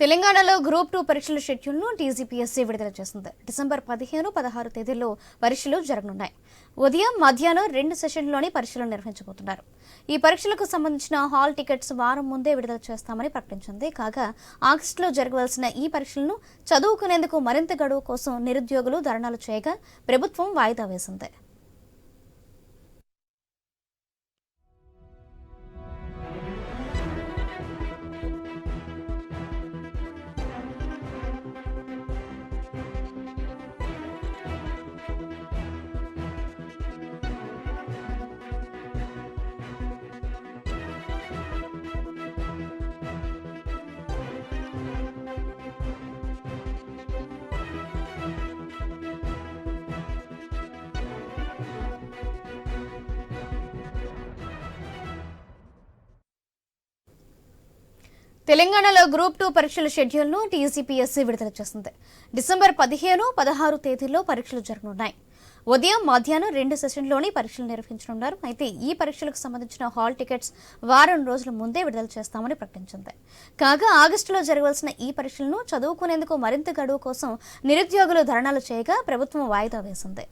తెలంగాణలో group two పరీక్షల షెడ్యూల్ను టీజీపీఎస్సీ విడుదల చేసింది డిసెంబర్ పదిహేను పదహారు తేదీల్లో పరీక్షలు జరగనున్నాయి. ఉదయం మధ్యాహ్నం రెండు సెషన్లోని పరీక్షలు నిర్వహించబోతున్నారు. ఈ పరీక్షలకు సంబంధించిన హాల్ టికెట్స్ వారం ముందే విడుదల చేస్తామని ప్రకటించింది. కాగా ఆగస్టులో జరగవలసిన ఈ పరీక్షలను చదువుకునేందుకు మరింత గడువు కోసం నిరుద్యోగులు ధర్నాలు చేయగా ప్రభుత్వం వాయిదా వేసింది. తెలంగాణలో గ్రూప్ టూ పరీక్షల షెడ్యూల్ను టీసీపీఎస్సీ విడుదల చేసింది డిసెంబర్ పదిహేను పదహారు తేదీల్లో పరీక్షలు జరగనున్నాయి. ఉదయం మధ్యాహ్నం రెండు సెషన్లోని పరీక్షలు నిర్వహించనున్నారు. అయితే ఈ పరీక్షలకు సంబంధించిన హాల్ టికెట్స్ వారం రోజుల ముందే విడుదల చేస్తామని ప్రకటించింది. కాగా ఆగస్టులో జరగవలసిన ఈ పరీక్షలను చదువుకునేందుకు మరింత గడువు కోసం నిరుద్యోగులు ధర్నాలు చేయగా ప్రభుత్వం వాయిదా వేసింది.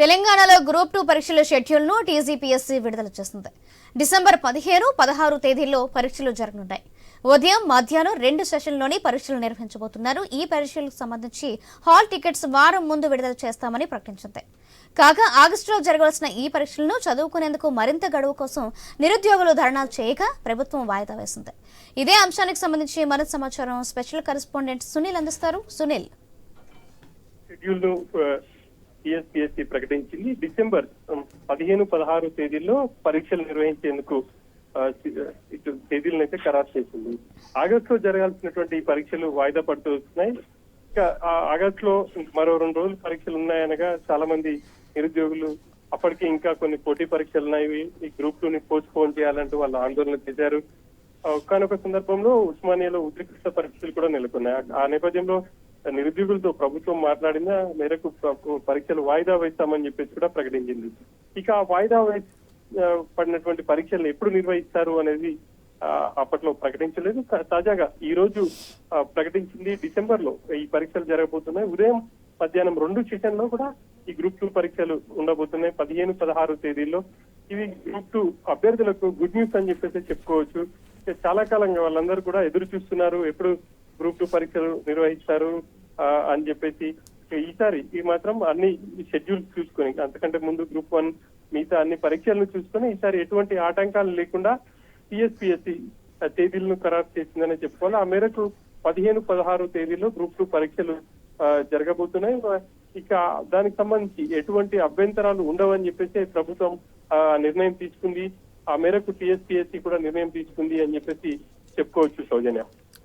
తెలంగాణలో గ్రూప్ టూ పరీక్షల షెడ్యూల్ను టీజీపీఎస్సీ విడుదల చేసింది డిసెంబర్ పదిహేను పదహారు తేదీల్లో పరీక్షలు జరగనున్నాయి. ఉదయం మధ్యాహ్నం రెండు సెషన్లోని పరీక్షలు నిర్వహించబోతున్నారు. ఈ పరీక్షలకు సంబంధించి హాల్ టికెట్స్ వారం ముందు విడుదల చేస్తామని ప్రకటించింది. కాగా ఆగస్టులో జరగవలసిన ఈ పరీక్షలను చదువుకునేందుకు మరింత గడువు కోసం నిరుద్యోగులు ధర్నాలు చేయగా ప్రభుత్వం వాయిదా వేసింది. ఇదే అంశానికి సంబంధించి మరింత సమాచారం స్పెషల్ కరెస్పాండెంట్ సునీల్ అందిస్తారు. సునీల్. టిఎస్పిఎస్సి ప్రకటించింది. డిసెంబర్ పదిహేను పదహారు తేదీల్లో పరీక్షలు నిర్వహించేందుకు ఇటు తేదీలను అయితే ఖరారు చేసింది. ఆగస్టులో జరగాల్సినటువంటి ఈ పరీక్షలు వాయిదా పడుతూ వస్తున్నాయి. ఇంకా ఆగస్టు లో మరో రెండు రోజులు పరీక్షలు ఉన్నాయనగా చాలా మంది నిరుద్యోగులు అప్పటికి ఇంకా కొన్ని పోటీ పరీక్షలు ఉన్నాయి. ఈ గ్రూప్ టూ పోస్ట్ పోన్ చేయాలంటూ వాళ్ళు ఆందోళన చేశారు. ఒకనొక సందర్భంలో ఉస్మానియాలో ఉద్రిక్త పరిస్థితులు కూడా నెలకొన్నాయి. ఆ నేపథ్యంలో నిరుద్యోగులతో ప్రభుత్వం మాట్లాడిన మేరకు పరీక్షలు వాయిదా వేస్తామని చెప్పేసి కూడా ప్రకటించింది. ఇక ఆ వాయిదా పడినటువంటి పరీక్షలు ఎప్పుడు నిర్వహిస్తారు అనేది అప్పట్లో ప్రకటించలేదు. తాజాగా ఈ రోజు ప్రకటించింది డిసెంబర్లో ఈ పరీక్షలు జరగబోతున్నాయి. ఉదయం మధ్యాహ్నం రెండు సెషన్లో కూడా ఈ గ్రూప్ టూ పరీక్షలు ఉండబోతున్నాయి. పదిహేను పదహారు తేదీల్లో. ఇవి గ్రూప్ టూ అభ్యర్థులకు గుడ్ న్యూస్ అని చెప్పేసి చెప్పుకోవచ్చు. చాలా కాలంగా వాళ్ళందరూ కూడా ఎదురు చూస్తున్నారు. ఎప్పుడు గ్రూప్ టూ పరీక్షలు నిర్వహిస్తారు అని చెప్పేసి ఈసారి ఈ మాత్రం అన్ని షెడ్యూల్ చూసుకొని అంతకంటే ముందు గ్రూప్ వన్ మిగతా అన్ని పరీక్షలను చూసుకొని ఈసారి ఎటువంటి ఆటంకాలు లేకుండా టిఎస్పిఎస్సి తేదీలను ఖరారు చేసిందని చెప్పుకోవాలి. ఆ మేరకు పదిహేను పదహారు తేదీలో గ్రూప్ టూ పరీక్షలు జరగబోతున్నాయి. ఇక దానికి సంబంధించి ఎటువంటి అభ్యంతరాలు ఉండవని చెప్పేసి ప్రభుత్వం ఆ, నిర్ణయం తీసుకుంది. ఆ మేరకు టిఎస్పిఎస్సి కూడా నిర్ణయం తీసుకుంది అని చెప్పేసి చెప్పుకోవచ్చు సౌజన్య.